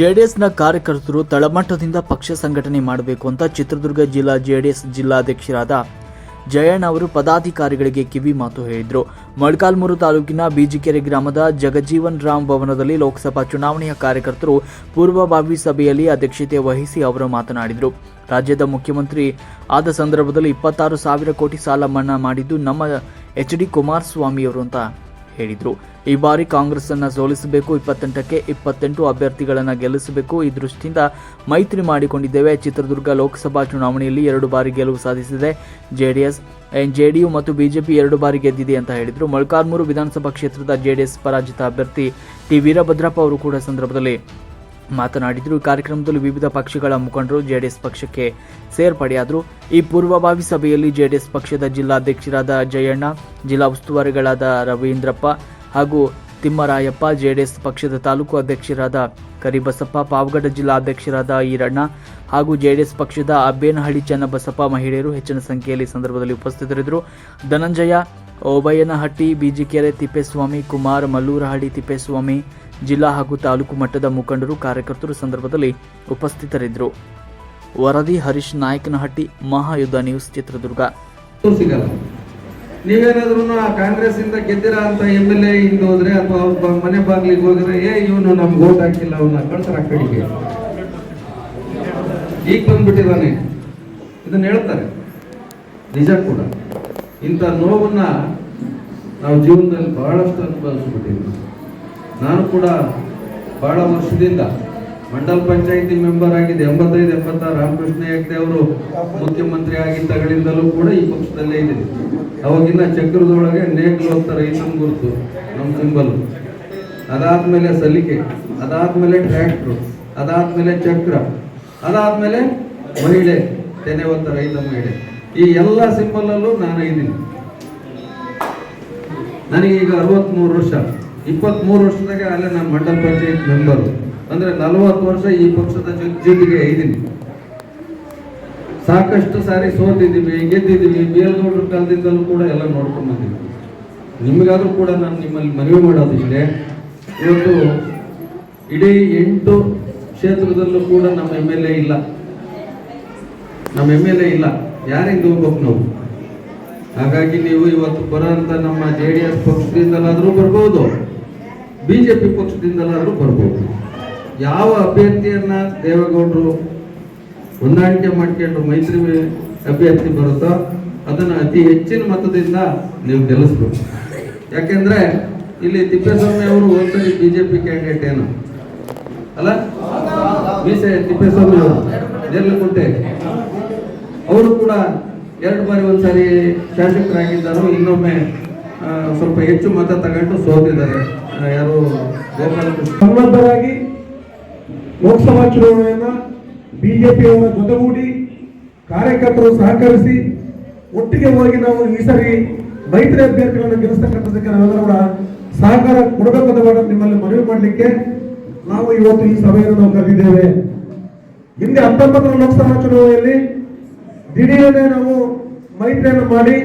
ಜೆಡಿಎಸ್ನ ಕಾರ್ಯಕರ್ತರು ತಳಮಟ್ಟದಿಂದ ಪಕ್ಷ ಸಂಘಟನೆ ಮಾಡಬೇಕು ಅಂತ ಚಿತ್ರದುರ್ಗ ಜಿಲ್ಲಾ ಜೆಡಿಎಸ್ ಜಿಲ್ಲಾಧ್ಯಕ್ಷರಾದ ಜಯಣ್ಣ ಅವರು ಪದಾಧಿಕಾರಿಗಳಿಗೆ ಕಿವಿ ಮಾತು ಹೇಳಿದರು. ಮೊಳಕಾಲ್ಮೂರು ತಾಲೂಕಿನ ಬಿಜಿಕೆರೆ ಗ್ರಾಮದ ಜಗಜೀವನ್ ರಾಮ್ ಭವನದಲ್ಲಿ ಲೋಕಸಭಾ ಚುನಾವಣೆಯ ಕಾರ್ಯಕರ್ತರು ಪೂರ್ವಭಾವಿ ಸಭೆಯಲ್ಲಿ ಅಧ್ಯಕ್ಷತೆ ವಹಿಸಿ ಅವರು ಮಾತನಾಡಿದರು. ರಾಜ್ಯದ ಮುಖ್ಯಮಂತ್ರಿ ಆದ ಸಂದರ್ಭದಲ್ಲಿ ಇಪ್ಪತ್ತಾರು ಸಾವಿರ ಕೋಟಿ ಸಾಲ ಮನ್ನಾ ಮಾಡಿದ್ದು ನಮ್ಮ ಎಚ್ ಡಿ ಕುಮಾರಸ್ವಾಮಿಯವರು ಅಂತ ಹೇಳಿದರು. ಈ ಬಾರಿ ಕಾಂಗ್ರೆಸ್ ಅನ್ನ ಸೋಲಿಸಬೇಕು, ಇಪ್ಪತ್ತೆಂಟಕ್ಕೆ ಇಪ್ಪತ್ತೆಂಟು ಅಭ್ಯರ್ಥಿಗಳನ್ನು ಗೆಲ್ಲಿಸಬೇಕು ಈ ದೃಷ್ಟಿಯಿಂದ ಮೈತ್ರಿ ಮಾಡಿಕೊಂಡಿದ್ದೇವೆ. ಚಿತ್ರದುರ್ಗ ಲೋಕಸಭಾ ಚುನಾವಣೆಯಲ್ಲಿ ಎರಡು ಬಾರಿ ಗೆಲುವು ಸಾಧಿಸಿದೆ. ಜೆಡಿಎಸ್ ಜೆಡಿಯು ಮತ್ತು ಬಿಜೆಪಿ ಎರಡು ಬಾರಿ ಗೆದ್ದಿದೆ ಅಂತ ಹೇಳಿದರು. ಮೊಳಕಾಲ್ಮೂರು ವಿಧಾನಸಭಾ ಕ್ಷೇತ್ರದ ಜೆಡಿಎಸ್ ಪರಾಜಿತ ಅಭ್ಯರ್ಥಿ ಟಿ. ವೀರಭದ್ರಪ್ಪ ಅವರು ಕೂಡ ಸಂದರ್ಭದಲ್ಲಿ ಮಾತನಾಡಿದರು. ಕಾರ್ಯಕ್ರಮದಲ್ಲಿ ವಿವಿಧ ಪಕ್ಷಗಳ ಮುಖಂಡರು ಜೆಡಿಎಸ್ ಪಕ್ಷಕ್ಕೆ ಸೇರ್ಪಡೆಯಾದರು. ಈ ಪೂರ್ವಭಾವಿ ಸಭೆಯಲ್ಲಿ ಜೆಡಿಎಸ್ ಪಕ್ಷದ ಜಿಲ್ಲಾಧ್ಯಕ್ಷರಾದ ಜಯಣ್ಣ, ಜಿಲ್ಲಾ ಉಸ್ತುವಾರಿಗಳಾದ ರವೀಂದ್ರಪ್ಪ ಹಾಗೂ ತಿಮ್ಮರಾಯಪ್ಪ, ಜೆಡಿಎಸ್ ಪಕ್ಷದ ತಾಲೂಕು ಅಧ್ಯಕ್ಷರಾದ ಕರಿಬಸಪ್ಪ, ಪಾವಗಡ ಜಿಲ್ಲಾ ಅಧ್ಯಕ್ಷರಾದ ಈರಣ್ಣ ಹಾಗೂ ಜೆಡಿಎಸ್ ಪಕ್ಷದ ಅಬ್ಬೇನಹಳ್ಳಿ ಚನ್ನಬಸಪ್ಪ ಮಹಿಳೆಯರು ಹೆಚ್ಚಿನ ಸಂಖ್ಯೆಯಲ್ಲಿ ಸಂದರ್ಭದಲ್ಲಿ ಉಪಸ್ಥಿತರಿದ್ದರು. ಧನಂಜಯ, ಓಬಯ್ಯನಹಟ್ಟಿ, ಬಿಜಿಕೆರೆ, ತಿಪ್ಪೇಸ್ವಾಮಿ, ಕುಮಾರ್ ಮಲ್ಲೂರಹಳ್ಳಿ, ತಿಪ್ಪೇಸ್ವಾಮಿ ಜಿಲ್ಲಾ ಹಾಗೂ ತಾಲೂಕು ಮಟ್ಟದ ಮುಖಂಡರು ಕಾರ್ಯಕರ್ತರು ಸಂದರ್ಭದಲ್ಲಿ ಉಪಸ್ಥಿತರಿದ್ದರು. ವರದಿ ಹರೀಶ್ ನಾಯಕನಹಟ್ಟಿ, ಮಹಾಯುದ್ಧ ನ್ಯೂಸ್ ಚಿತ್ರದುರ್ಗ. ನೀವೇನಾದ್ರೂ ಕಾಂಗ್ರೆಸ್ ಇಂದ ಗೆದ್ದಿರ ಅಂತ ಎಂ ಎಲ್ ಎ ಹಿಂಗ್ ಹೋದ್ರೆ ಅಥವಾ ಮನೆ ಬಾಗ್ಲಿಗೆ ಹೋದ್ರೆ, ಏ, ಇವನು ನಮ್ಗೆ ಓಟ್ ಹಾಕಿಲ್ಲ ಅವನ್ನ ಕಳ್ಸರ ಕಡೆಗೆ ಈಗ ಬಂದ್ಬಿಟ್ಟಿದಾನೆ. ಇದನ್ನ ಹೇಳ್ತಾರೆ. ನಿಜ ಕೂಡ. ಇಂಥ ನೋವನ್ನ ನಾವು ಜೀವನದಲ್ಲಿ ಬಹಳಷ್ಟು ಅನುಭವಿಸ್ಬಿಟ್ಟಿದ್ವಿ ನಾನು ಕೂಡ ಬಹಳ ವರ್ಷದಿಂದ ಮಂಡಲ್ ಪಂಚಾಯಿತಿ ಮೆಂಬರ್ ಆಗಿದ್ದೆ. ಎಂಬತ್ತೈದು, ಎಂಬತ್ತಾರು ರಾಮಕೃಷ್ಣ ಹೆಗ್ಡೆ ಅವರು ಮುಖ್ಯಮಂತ್ರಿ ಆಗಿದ್ದಾಗಳಿಂದಲೂ ಕೂಡ ಈ ಪಕ್ಷದಲ್ಲೇ ಇದ್ದೀನಿ. ಅವಾಗಿನ ಚಕ್ರದೊಳಗೆ ನೇಗ್ಲು ಅಂತ ರೈತನ ಗುರುತು, ನಮ್ಮ ಸಿಂಬಲ್. ಅದಾದ್ಮೇಲೆ ಸಲಿಕೆ, ಅದಾದ್ಮೇಲೆ ಟ್ರ್ಯಾಕ್ಟ್ರು, ಅದಾದ್ಮೇಲೆ ಚಕ್ರ, ಅದಾದ್ಮೇಲೆ ಮಹಿಳೆ, ತೆನೆ ಹೊತ್ತ ರೈತ ಮಹಿಳೆ. ಈ ಎಲ್ಲ ಸಿಂಬಲಲ್ಲೂ ನಾನು ಇದ್ದೀನಿ. ನನಗೀಗ ಅರವತ್ಮೂರು ವರ್ಷ. ಇಪ್ಪತ್ಮೂರು ವರ್ಷದಾಗ ಅಲ್ಲೇ ನಾನು ಮಂಡಲ ಪಂಚಾಯತ್ ಮೆಂಬರು ಅಂದ್ರೆ ನಲವತ್ತು ವರ್ಷ ಈ ಪಕ್ಷದ ಜೊತೆಗೆ ಇದ್ದೀನಿ. ಸಾಕಷ್ಟು ಸಾರಿ ಸೋತಿದ್ದೀವಿ, ಗೆದ್ದಿದ್ದೀವಿ ಬೇಲ್ಗೌಡರ ಕಾಲದಿಂದಲೂ ಕೂಡ ಎಲ್ಲ ನೋಡ್ಕೊಂಡು ಬಂದಿದ್ದೀವಿ. ನಿಮಗಾದ್ರೂ ಕೂಡ ನಾನು ನಿಮ್ಮಲ್ಲಿ ಮನವಿ ಮಾಡೋದಿಷ್ಟೇ. ಇವತ್ತು ಇಡೀ ಎಂಟು ಕ್ಷೇತ್ರದಲ್ಲೂ ಕೂಡ ನಮ್ಮ ಎಂ ಎಲ್ ಎ ಇಲ್ಲ. ನಮ್ಮ ಎಂ ಎಲ್ ಎ ಇಲ್ಲ. ಯಾರಿಂದ ಹೋಗ್ಬೇಕು ನಾವು? ಹಾಗಾಗಿ ನೀವು ಇವತ್ತು ಬರೋಂಥ ನಮ್ಮ ಜೆ ಡಿ ಎಸ್ ಪಕ್ಷದಿಂದಲಾದರೂ ಬರ್ಬೋದು. ಬಿಜೆಪಿ ಪಕ್ಷದಿಂದಲಾದರೂ ಬರ್ಬೋದು. ಯಾವ ಅಭ್ಯರ್ಥಿಯನ್ನ ದೇವೇಗೌಡರು ಹೊಂದಾಣಿಕೆ ಮಾಡ್ಕೊಂಡು ಮೈತ್ರಿ ಅಭ್ಯರ್ಥಿ ಬರುತ್ತೋ ಅದನ್ನು ಅತಿ ಹೆಚ್ಚಿನ ಮತದಿಂದ ನೀವು ಗೆಲ್ಲಿಸ್ಬೇಕು. ಯಾಕೆಂದ್ರೆ ಇಲ್ಲಿ ತಿಪ್ಪೇಸ್ವಾಮಿ ಅವರು ಒಂದ್ಸರಿ ಬಿಜೆಪಿ ಕ್ಯಾಂಡಿಡೇಟ್ ಏನು? ಅಲ್ಲ? ಮೀಸೆ ತಿಪ್ಪೇಸ್ವಾಮಿ ಅವರು ನೇರ್ಲಕುಂಟೆ ಅವರು ಕೂಡ ಎರಡು ಬಾರಿ ಒಂದ್ಸರಿ ಶಾಸಕರಾಗಿದ್ದಾರೋ. ಇನ್ನೊಮ್ಮೆ ಸ್ವಲ್ಪ ಹೆಚ್ಚು ಮತ ತಗೊಂಡು ಸೋತಿದ್ದಾರೆ. ಯಾರು ಸನ್ನದ್ಧರಾಗಿ ಲೋಕಸಭಾ ಚುನಾವಣೆಯನ್ನ ಬಿಜೆಪಿಯವರ ಜೊತೆಗೂಡಿ ಕಾರ್ಯಕರ್ತರು ಸಹಕರಿಸಿ ಒಟ್ಟಿಗೆ ಹೋಗಿ ನಾವು ಈ ಸರಿ ಮೈತ್ರಿ ಅಭ್ಯರ್ಥಿಗಳನ್ನು ಗೆಲ್ಲಿಸ್ತಕ್ಕಂಥದಕ್ಕೆ ನಾವೆಲ್ಲರೂ ಸಹಕಾರ ಕೊಡಬೇಕು ಅಂತ ನಿಮ್ಮಲ್ಲಿ ಮನವಿ ಮಾಡಲಿಕ್ಕೆ ನಾವು ಇವತ್ತು ಈ ಸಭೆಯನ್ನು ನಾವು ಕರೆದಿದ್ದೇವೆ. ಹಿಂದೆ ಹತ್ತೊಂಬತ್ತರ ಲೋಕಸಭಾ ಚುನಾವಣೆಯಲ್ಲಿ ದಿಢೀರನೆ ನಾವು ಮೈತ್ರಿಯನ್ನು ಮಾಡಿ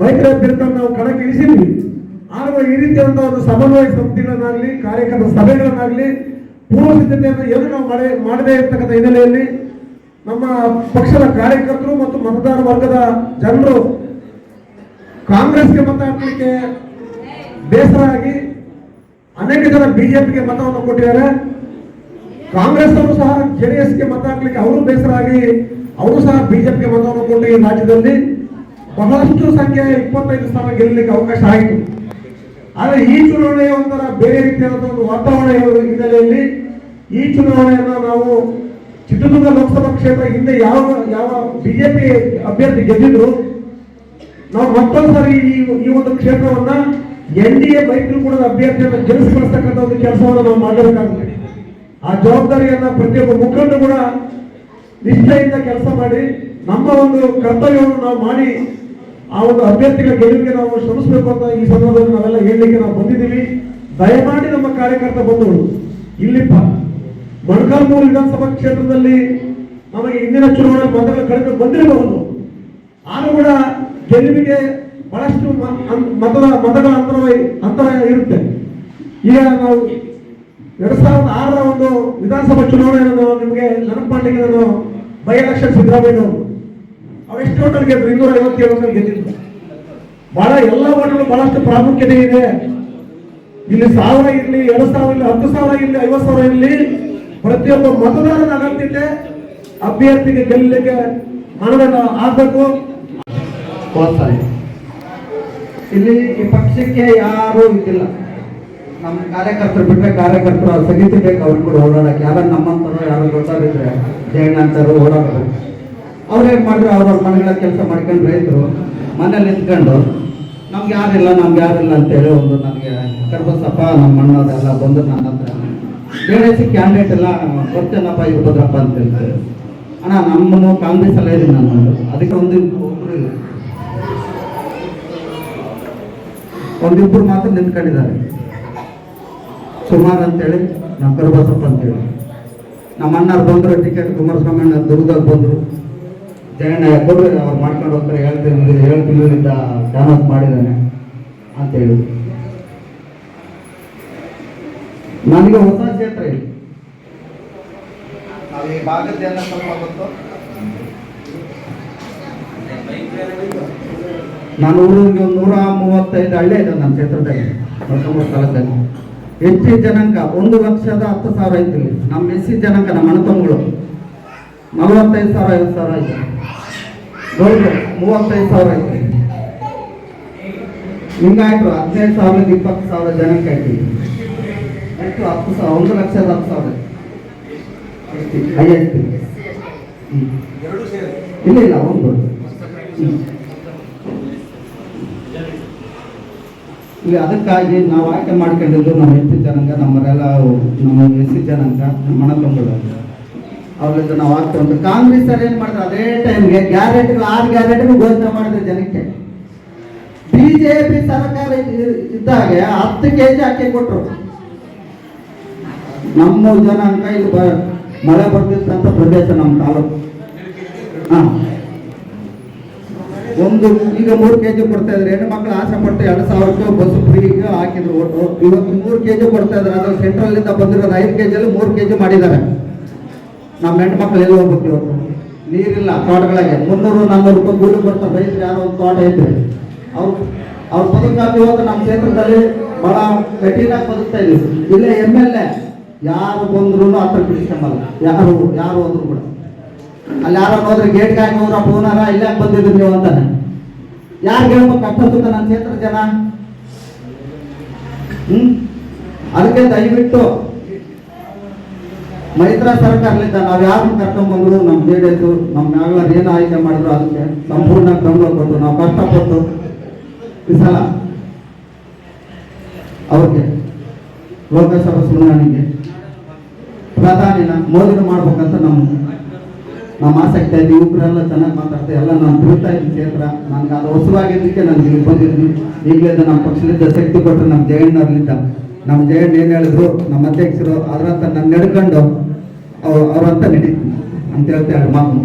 ಮೈತ್ರಿ ಅಭ್ಯರ್ಥಿಯನ್ನು ನಾವು ಕಣಕ್ಕೆ ಇಳಿಸಿದ್ವಿ ಆಗ ಈ ರೀತಿಯಾದಂತಹ ಒಂದು ಸಮನ್ವಯ ಸಮಿತಿಗಳನ್ನಾಗಲಿ ಕಾರ್ಯಕರ್ತರ ಸಭೆಗಳನ್ನಾಗಲಿ, ಪೂರ್ವ ಸಿದ್ಧತೆಯನ್ನು ಏನು ನಾವು ಮಾಡಿ ಮಾಡದೇ ಇರ್ತಕ್ಕಂಥ ಹಿನ್ನೆಲೆಯಲ್ಲಿ ನಮ್ಮ ಪಕ್ಷದ ಕಾರ್ಯಕರ್ತರು ಮತ್ತು ಮತದಾರ ವರ್ಗದ ಜನರು ಕಾಂಗ್ರೆಸ್ಗೆ ಮತ ಹಾಕಲಿಕ್ಕೆ ಬೇಸರ ಆಗಿ ಅನೇಕ ಜನ ಬಿಜೆಪಿಗೆ ಮತವನ್ನು ಕೊಟ್ಟಿದ್ದಾರೆ. ಕಾಂಗ್ರೆಸ್ ಅವರು ಸಹ ಜೆಡಿಎಸ್ಗೆ ಮತ ಹಾಕ್ಲಿಕ್ಕೆ ಅವರು ಬೇಸರ ಆಗಿ ಅವರು ಸಹ ಬಿಜೆಪಿಗೆ ಮತವನ್ನು ಕೊಟ್ಟು ಈ ರಾಜ್ಯದಲ್ಲಿ. ಬಹಳಷ್ಟು ಸಂಖ್ಯೆ ಇಪ್ಪತ್ತೈದು ಸ್ಥಾನ ಗೆಲ್ಲಲಿಕ್ಕೆ ಅವಕಾಶ ಆಯಿತು ಆದರೆ ಈ ಚುನಾವಣೆಯ ಒಂಥರ ಬೇರೆ ರೀತಿಯಾದ ಒಂದು ವಾತಾವರಣ ಇರುವ ಹಿನ್ನೆಲೆಯಲ್ಲಿ ಈ ಚುನಾವಣೆಯನ್ನು ನಾವು ಚಿತ್ರದುರ್ಗ ಲೋಕಸಭಾ ಕ್ಷೇತ್ರ ಹಿಂದೆ ಯಾವ ಯಾವ ಬಿಜೆಪಿ ಅಭ್ಯರ್ಥಿ ಗೆದ್ದಿದ್ರು, ನಾವು ಮತ್ತೊಂದು ಸಾರಿ ಈ ಒಂದು ಕ್ಷೇತ್ರವನ್ನ ಎನ್ ಡಿ ಎ ಮೈತ್ರಿಕೂಟದ ಅಭ್ಯರ್ಥಿಯನ್ನು ಗೆಲ್ಲಿಸಿಕೊಳ್ತಕ್ಕಂಥ ಒಂದು ಕೆಲಸವನ್ನು ನಾವು ಮಾಡಬೇಕಾಗುತ್ತೆ. ಆ ಜವಾಬ್ದಾರಿಯನ್ನ ಪ್ರತಿಯೊಬ್ಬ ಮುಖಂಡರು ಕೂಡ ನಿಷ್ಠೆಯಿಂದ ಕೆಲಸ ಮಾಡಿ, ನಮ್ಮ ಒಂದು ಕರ್ತವ್ಯವನ್ನು ನಾವು ಮಾಡಿ ಆ ಒಂದು ಅಭ್ಯರ್ಥಿಗಳ ಗೆಲುವಿಗೆ ನಾವು ಶ್ರಮಿಸಬೇಕು ಅಂತ ಈ ಸಂದರ್ಭದಲ್ಲಿ ನಾವೆಲ್ಲ ಹೇಳಲಿಕ್ಕೆ ನಾವು ಬಂದಿದ್ದೀವಿ. ದಯಮಾಡಿ ನಮ್ಮ ಕಾರ್ಯಕರ್ತ ಬಂಧುಗಳು ಇಲ್ಲಿ ಮೊಳಕಾಲ್ಮೂರು ವಿಧಾನಸಭಾ ಕ್ಷೇತ್ರದಲ್ಲಿ ನಮಗೆ ಇಂದಿನ ಚುನಾವಣೆ ಮತಗಳ ಕಡಿಮೆ ಬಂದಿರಬಹುದು. ಆದರೂ ಕೂಡ ಗೆಲುವಿಗೆ ಬಹಳಷ್ಟು ಮತದ ಮತಗಳ ಅಂತರ ಅಂತರ ಇರುತ್ತೆ. ಈಗ ನಾವು ಎರಡ್ ಸಾವಿರದ ಆರರ ಒಂದು ವಿಧಾನ ವಿಧಾನಸಭಾ ಚುನಾವಣೆಯನ್ನು ನಿಮಗೆ ನೆನಪು ಮಾಡಲಿಕ್ಕೆ ನಾನು ಬೈ ಎಲೆಕ್ಷನ್ ಸಿದ್ದರಾಮಯ್ಯ ಅವರು ಓಟರ್ ಗೆದ್ರು ಇನ್ನೂರ ಐವತ್ತೇಳು ಓಟರ್ ಗೆದ್ದಿದ್ರು ಬಹಳ ಎಲ್ಲ ವಾರ್ಡ್ಗಳು ಬಹಳಷ್ಟು ಪ್ರಾಮುಖ್ಯತೆ ಇದೆ. ಇಲ್ಲಿ ಸಾವಿರ ಇರಲಿ ಎರಡು ಸಾವಿರ ಇರಲಿ ಹತ್ತು ಸಾವಿರ ಇರಲಿ ಐವತ್ತು ಸಾವಿರ ಇರಲಿ ಪ್ರತಿಯೊಬ್ಬ ಮತದಾರನ ಅಗತ್ಯತೆ ಅಭ್ಯರ್ಥಿಗೆ ಗೆಲ್ಲಲಿಕ್ಕೆ ಮನವನ್ನು ಆಗಬೇಕು. ಕೋಸ್ತಾರೆ ಇಲ್ಲಿ ಈ ಪಕ್ಷಕ್ಕೆ ಯಾರು ಇದಿಲ್ಲ ನಮ್ಮ ಕಾರ್ಯಕರ್ತರು ಬಿಟ್ಟರೆ ಕಾರ್ಯಕರ್ತರು ಸಗಿತಿ ಬೇಕು ಅವ್ರು ಕೂಡ ಓಡಾಡಕ್ಕೆ ಯಾರು ನಮ್ಮಂತರು ಯಾರು ದೊಡ್ಡವರಿದ್ರೆ ಜೈನ್ ಅಂತಾರು ಓಡಾಡೋರು ಅವ್ರೇನ್ ಮಾಡಿದ್ರು ಅವ್ರವ್ರ ಮನೆಗಳ ಕೆಲಸ ಮಾಡ್ಕೊಂಡು ರೈತರು ಮನೇಲಿ ನಿಂತ್ಕೊಂಡು, ನಮ್ಗೆ ಯಾರಿಲ್ಲ ನಮ್ಗೆ ಯಾರಿಲ್ಲ ಅಂತೇಳಿ ಒಂದು ನನಗೆ ಕರ್ಬಸಪ್ಪ ನಮ್ಮ ಅಣ್ಣದೆಲ್ಲ ಬಂದು ನನ್ನ ಹತ್ರ ಬೇರೆ ಕ್ಯಾಂಡಿಡೇಟ್ ಎಲ್ಲ ಗೊತ್ತೇನಪ್ಪ ಇರ್ಬೋದ್ರಪ್ಪ ಅಂತ ಹೇಳ್ತಾರೆ ಅಣ್ಣ, ನಮ್ಮನ್ನು ಕಾಂಗ್ರೆಸ್ ಅಲ್ಲೇ ಇದೀನಿ ನಾನು. ಅದಕ್ಕೆ ಒಂದು ಒಬ್ರು ಒಂದಿಬ್ಬರು ಮಾತ್ರ ನಿಂತ್ಕೊಂಡಿದ್ದಾರೆ. ಸುಮಾರು ಅಂತೇಳಿ ನಮ್ಮ ಕರ್ಬಸಪ್ಪ ಅಂತೇಳಿ. ನಮ್ಮ ಅಣ್ಣವ್ರು ಬಂದರು ಟಿಕೆಟ್ ಕುಮಾರಸ್ವಾಮಿ ಅಣ್ಣ ದುರ್ಗದಾಗ ಬಂದರು. ಜಯಣ್ಣ ಕೊಡ್ರಿ ಅವ್ರು ಮಾಡ್ಕೊಂಡು ಹೋಗ್ತಾರೆ ಹೇಳ್ತೀನಿ ತಿಂಗಳು ಏಳು ಮಾಡಿದ್ದಾನೆ ಅಂತ ಅಂತೇಳಿ ನನಗೆ ಹೊಸ ಕ್ಷೇತ್ರ ಈ ಭಾಗದ ಎಲ್ಲ ಸ್ವಲ್ಪ ಗೊತ್ತು ನಾನು ಊರಿಗೆ ಒಂದು ನೂರ ಮೂವತ್ತೈದು ಹಳ್ಳಿ ಇದೆ ನನ್ನ ಕ್ಷೇತ್ರದಲ್ಲಿ ಮೊಳಕಾಮೂರು ಸ್ಥಳದಲ್ಲಿ. ಎಸ್ ಸಿ ಜನಾಂಗ ಒಂದು ಲಕ್ಷದ ಹತ್ತು ಸಾವಿರ ಐತಿ ಇಲ್ಲಿ. ನಮ್ಮ ಎಸ್ಸಿ ಜನಾಂಗ ನಮ್ಮ ಅಣ್ಣತಮ್ಮಗಳು. ನಲವತ್ತೈದು ಸಾವಿರ ಐವತ್ತು ಸಾವಿರ ಐತಿ ಗೌಡ್ರು ಮೂವತ್ತೈದು ಸಾವಿರ ಐತಿ. ಹಿಂಗಾಯ್ತು ಹದಿನೈದು ಸಾವಿರದ ಇಪ್ಪತ್ತು ಸಾವಿರ ಜನಕ್ಕೆ ಐತಿ. ಎಷ್ಟು ಹತ್ತು ಸಾವಿರ, ಒಂದು ಲಕ್ಷದ ಹತ್ತು ಸಾವಿರ. ಐತಿ ಹ್ಮ್. ಇಲ್ಲ ಇಲ್ಲ, ಒಂದು. ಈಗ ಅದಕ್ಕಾಗಿ ನಾವು ಆಯ್ಕೆ ಮಾಡ್ಕೊಂಡಿದ್ದು ನಮ್ಮ ಎಸ್ ಜನಾಂಗ ನಮ್ಮರೆಲ್ಲ ನಮ್ಮ ಎಸ್ ಜನಾಂಗ, ನಮ್ಮ ಅಣ್ಣ ಅವ್ರಿಂದ ನಾವು ಆಗ್ತಾ ಕಾಂಗ್ರೆಸ್ ಅವ್ರು ಏನ್ ಮಾಡಿದ್ರು ಅದೇ ಟೈಮ್ಗೆ ಗ್ಯಾರಂಟಿಗಳು ಆರು ಗ್ಯಾರಂಟಿಗಳು ಘೋಷಣೆ ಮಾಡಿದ್ರು ಜನಕ್ಕೆ. ಬಿಜೆಪಿ ಸರ್ಕಾರ ಇದ್ದಾಗ ಹತ್ತು ಕೆ ಜಿ ಅಕ್ಕಿ ಕೊಟ್ರು. ನಮ್ಮ ಜನ ಇಲ್ಲಿ ಬ, ಮಳೆ ಬರ್ತಿರ್ತಂತ ಪ್ರದೇಶ ನಮ್ಮ ತಾಲೂಕು. ಒಂದು, ಈಗ ಮೂರು ಕೆಜಿ ಕೊಡ್ತಾ ಇದ್ರೆ ಹೆಣ್ಣು ಮಕ್ಕಳು ಆಸೆ ಪಟ್ಟು ಎರಡು ಸಾವಿರಕ್ಕೆ ಬಸ್ ಫ್ರೀಗೆ ಹಾಕಿದ್ರು ಓಟು ಇವತ್ತು ಮೂರು ಕೆಜಿ ಕೊಡ್ತಾ ಇದ್ದಾರೆ ಅದು ಸೆಂಟ್ರಲ್ ಇಂದ ಬಂದಿರೋದು ಐದು ಕೆಜಿಯಲ್ಲಿ ಮೂರು ಕೆಜಿ ಮಾಡಿದ್ದಾರೆ. ನಮ್ಮ ಹೆಣ್ಣು ಮಕ್ಕಳು ಎಲ್ಲಿ ಹೋಗ್ಬೇಕು ಇವತ್ತು ನೀರಿಲ್ಲ, ತೋಟಗಳಿಗೆ. ಮುನ್ನೂರು, ನಾನ್ನೂರು ರೂಪಾಯಿ ಗುಡ್ಡು ಬರ್ತಾ ರೈತರು ಯಾರೋ ಒಂದು ತೋಟ ಇದ್ರೆ. ಅವ್ರು, ಅವ್ರ ಬದುಕಾಗಿ ಇವತ್ತು ನಮ್ಮ ಕ್ಷೇತ್ರದಲ್ಲಿ ಬಹಳ ಕಠಿಣ ಬದುಕ್ತಾ ಇದ್ದೀವಿ ಇಲ್ಲೇ ಎಂ ಎಲ್ ಎ ಯಾರು ಬಂದ್ರು ಹತ್ರ ಬಿಡಿಸ್ಕೊಂಬಲ್ಲ. ಯಾರು ಯಾರು ಹೋದ್ರು ಕೂಡ. ಅಲ್ಲಿ ಯಾರೋ ಹೋದ್ರೆ ಗೇಟ್ ಹಾಕಿ ಹೋದ್ರ ಪೂನಾರ ಇಲ್ಲೇ ಬಂದಿದ್ರು ನೀವು ಅಂತಾನೆ. ಯಾರು ಹೇಳ್ಬೇಕು? ಕಷ್ಟ ಸುತ್ತ ನನ್ನ ಕ್ಷೇತ್ರ ಜನ? ಹ್ಮ್? ಅದಕ್ಕೆ ದಯವಿಟ್ಟು ಮೈತ್ರಾ ಸರ್ಕಾರದಿಂದ ನಾವ್ ಯಾರು ಕರ್ಕೊಂಡ್ ಬಂದ್ರು ನಮ್ ಜೆ ಡಿ ಎಸ್ ನಮ್ಮ ಯಾವ್ಯಾರು ಏನು ಆಯ್ಕೆ ಮಾಡಿದ್ರು ಅದಕ್ಕೆ ಸಂಪೂರ್ಣ ಬೆಂಬಲ ಕೊಟ್ಟು ನಾವು ಕಷ್ಟಪಟ್ಟು ಅವ್ರಿಗೆ ಲೋಕಸಭಾ ಚುನಾವಣೆಗೆ ಪ್ರಧಾನಿನ ಮೋದಿನ ಮಾಡ್ಬೇಕಂತ ನಮ್ಮ ನಮ್ಮ ಆಸಕ್ತಿ ಆಯ್ತು ಇಬ್ಬರೆಲ್ಲ ಚೆನ್ನಾಗಿ ಮಾತಾಡ್ತಾರೆ. ಎಲ್ಲ ನಾನು ತಿಳ್ತಾ ಇದ್ದೀನಿ ಕ್ಷೇತ್ರ. ನನಗೆ ಅದು ಹೊಸವಾಗಿದ್ದಕ್ಕೆ ನಾನು ಇಲ್ಲಿ ಬಂದಿದ್ದೀನಿ ಈಗಲಿಂದ ನಮ್ಮ ಪಕ್ಷದಿಂದ ಶಕ್ತಿ ಕೊಟ್ಟರು ನಮ್ಮ ಜಯಣ್ಣವ್ರಲಿಂದ ನಮ್ಮ ಜಯಣ್ಣ ಏನು ಹೇಳಿದ್ರು, ನಮ್ಮ ಅಧ್ಯಕ್ಷರು, ಅದರಂತ ನನ್ನ ನಡ್ಕೊಂಡು ಅವ್ರು ಅವ್ರಂತ ನಡೀತೀನಿ ಅಂತ ಹೇಳ್ತಾ ಎರಡು ಮಾತು